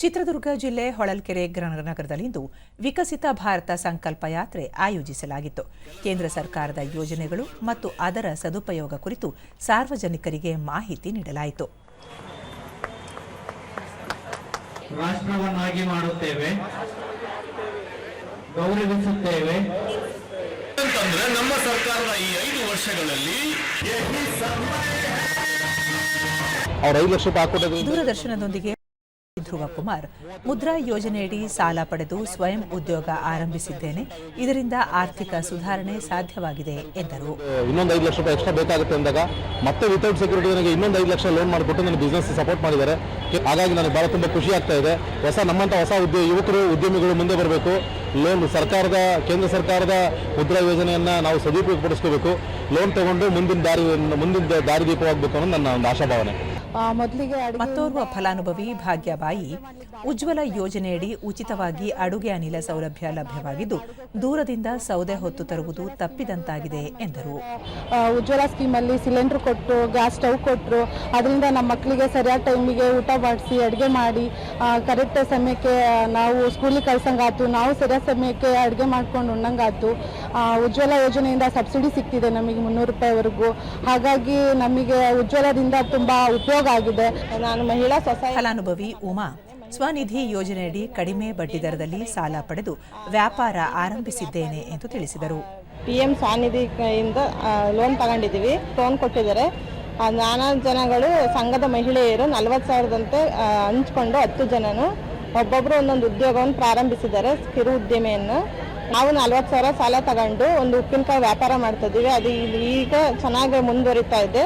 ಚಿತ್ರದುರ್ಗ ಜಿಲ್ಲೆ ಹೊಳಲ್ಕೆರೆ ಗ್ರ- ನಗರದಲ್ಲಿಂದು ವಿಕಸಿತ ಭಾರತ ಸಂಕಲ್ಪ ಯಾತ್ರೆ ಆಯೋಜಿಸಲಾಗಿತ್ತು. ಕೇಂದ್ರ ಸರ್ಕಾರದ ಯೋಜನೆಗಳು ಮತ್ತು ಅದರ ಸದುಪಯೋಗ ಕುರಿತು ಸಾರ್ವಜನಿಕರಿಗೆ ಮಾಹಿತಿ ನೀಡಲಾಯಿತು. ರಾಷ್ಟ್ರವನ್ನಾಗಿ ಮಾಡುತ್ತೇವೆ ಗೌರವಿಸುತ್ತೇವೆ. ಅಂತಂದ್ರೆ ನಮ್ಮ ಸರ್ಕಾರದ ಈ ಐದು ವರ್ಷಗಳಲ್ಲಿ ದೂರದರ್ಶನದೊಂದಿಗೆ ಧ್ರುವ ಕುಮಾರ್ ಮುದ್ರಾ ಯೋಜನೆಯಡಿ ಸಾಲ ಪಡೆದು ಸ್ವಯಂ ಉದ್ಯೋಗ ಆರಂಭಿಸಿದ್ದೇನೆ. ಇದರಿಂದ ಆರ್ಥಿಕ ಸುಧಾರಣೆ ಸಾಧ್ಯವಾಗಿದೆ, ಎಂದರು. ಇನ್ನೊಂದು ಐದು ಲಕ್ಷ ರೂಪಾಯಿ ಎಕ್ಸ್ಟ್ರಾ ಬೇಕಾಗುತ್ತೆ ಅಂದಾಗ ಮತ್ತೆ ವಿತೌಟ್ ಸೆಕ್ಯೂರಿಟಿ ನನಗೆ ಇನ್ನೊಂದು ಐದು ಲಕ್ಷ ಲೋನ್ ಮಾಡಿಬಿಟ್ಟು ನನ್ನ ಬಿಸ್ನೆಸ್ ಸಪೋರ್ಟ್ ಮಾಡಿದ್ದಾರೆ. ಹಾಗಾಗಿ ನನಗೆ ಭಾಳ ತುಂಬ ಖುಷಿ ಆಗ್ತಾ ಇದೆ. ಹೊಸ ನಮ್ಮಂಥ ಹೊಸ ಉದ್ಯೋಗ ಯುವಕರು, ಉದ್ಯಮಿಗಳು ಮುಂದೆ ಬರಬೇಕು. ಲೋನ್ ಸರ್ಕಾರದ, ಕೇಂದ್ರ ಸರ್ಕಾರದ ಮುದ್ರಾ ಯೋಜನೆಯನ್ನು ನಾವು ಸದುಪಯೋಗಪಡಿಸ್ಕೋಬೇಕು. ಲೋನ್ ತಗೊಂಡು ಮುಂದಿನ ದಾರಿ, ಮುಂದಿನ ದಾರಿದೀಪವಾಗಬೇಕು ಅನ್ನೋದು ನನ್ನ ಒಂದು ಆಶಾಭಾವನೆ. ಮೊದಲಿಗೆ ಮತ್ತೋರ್ವ ಫಲಾನುಭವಿ ಭಾಗ್ಯಬಾಯಿ ಉಜ್ವಲ ಯೋಜನೆಯಡಿ ಉಚಿತವಾಗಿ ಅಡುಗೆ ಅನಿಲ ಸೌಲಭ್ಯ ಲಭ್ಯವಾಗಿದ್ದು ದೂರದಿಂದ ಸೌದೆ ಹೊತ್ತು ತರುವುದು ತಪ್ಪಿದಂತಾಗಿದೆ ಎಂದರು. ಉಜ್ವಲ ಉಜ್ವಲ ಸ್ಕೀಮಲ್ಲಿ ಸಿಲಿಂಡರ್ ಕೊಟ್ಟು ಗ್ಯಾಸ್ ಸ್ಟವ್ ಕೊಟ್ಟರು. ಅದರಿಂದ ನಮ್ಮ ಮಕ್ಕಳಿಗೆ ಸರಿಯಾದ ಟೈಮಿಗೆ ಊಟ ಮಾಡಿಸಿ ಅಡುಗೆ ಮಾಡಿ ಕರೆಕ್ಟ್ ಸಮಯಕ್ಕೆ ನಾವು ಸ್ಕೂಲಿಗೆ ಕಳ್ಸಂಗಾತು ನಾವು ಸರಿಯಾದ ಸಮಯಕ್ಕೆ ಅಡುಗೆ ಮಾಡ್ಕೊಂಡು ಉಣ್ಣಂಗಾತು ಉಜ್ವಲ ಯೋಜನೆಯಿಂದ ಸಬ್ಸಿಡಿ ಸಿಗ್ತಿದೆ ನಮಗೆ ಮುನ್ನೂರು ರೂಪಾಯಿವರೆಗೂ. ಹಾಗಾಗಿ ನಮಗೆ ಉಜ್ವಲದಿಂದ ತುಂಬ ಉಪಯೋಗ ಆಗಿದೆ. ನಾನು ಮಹಿಳಾ ಸ್ವಸಹಾಯ ಫಲಾನುಭವಿ ಉಮಾ ಸ್ವನಿಧಿ ಯೋಜನೆಯಡಿ ಕಡಿಮೆ ಬಡ್ಡಿ ದರದಲ್ಲಿ ಸಾಲ ಪಡೆದು ವ್ಯಾಪಾರ ಆರಂಭಿಸಿದ್ದೇನೆ ಎಂದು ತಿಳಿಸಿದರು. ಪಿ ಎಂ ಸ್ವಾನಿಧಿ ಇಂದ ಲೋನ್ ತಗೊಂಡಿದ್ದೀವಿ. ಲೋನ್ ಕೊಟ್ಟಿದ್ದಾರೆ. ನಾನಾ ಜನಗಳು ಸಂಘದ ಮಹಿಳೆಯರು ನಲವತ್ತು ಸಾವಿರದಂತೆ ಹಂಚ್ಕೊಂಡು ಹತ್ತು ಜನನು ಒಬ್ಬೊಬ್ಬರು ಒಂದೊಂದು ಉದ್ಯೋಗವನ್ನು ಪ್ರಾರಂಭಿಸಿದ್ದಾರೆ ಕಿರು ಉದ್ಯಮೆಯನ್ನು ನಾವು ನಲ್ವತ್ತು ಸಾವಿರ ಸಾಲ ತಗೊಂಡು ಒಂದು ಉಪ್ಪಿನಕಾಯಿ ವ್ಯಾಪಾರ ಮಾಡ್ತಾ ಇದ್ದೀವಿ. ಅದು ಈಗ ಚೆನ್ನಾಗಿ ಮುಂದುವರಿತಾ ಇದೆ.